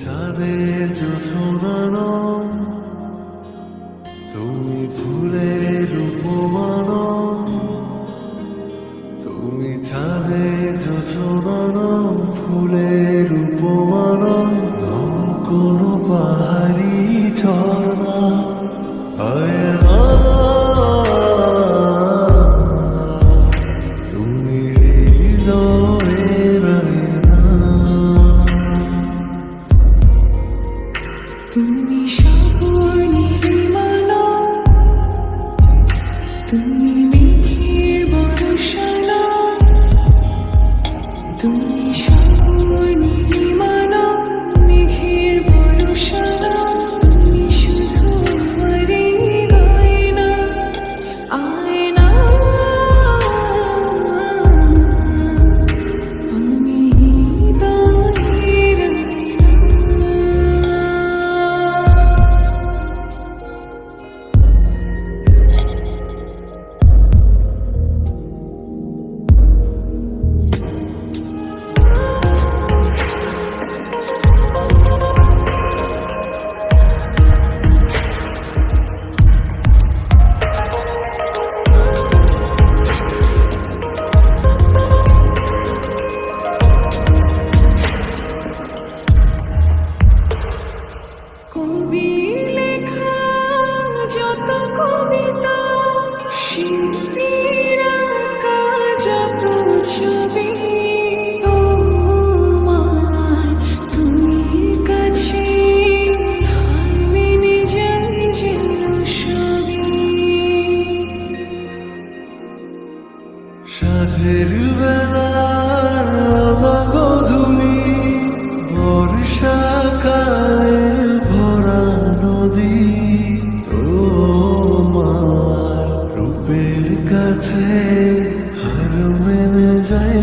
চাঁদের জোছনানো তুমি ফুলের উপমানো তুমি চাঁদের জোছনানো ফুলের উপমানো কোনো পাহাড়ি ঝর্ণা। নির্মাণা মেঘের বর্ষানা সাঝের বেলার রাঙা গধূলি বর্ষাকালের ভরা নদী। তোমার রূপের কাছে হার মেনে যায়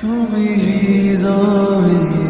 তুমি হৃদয়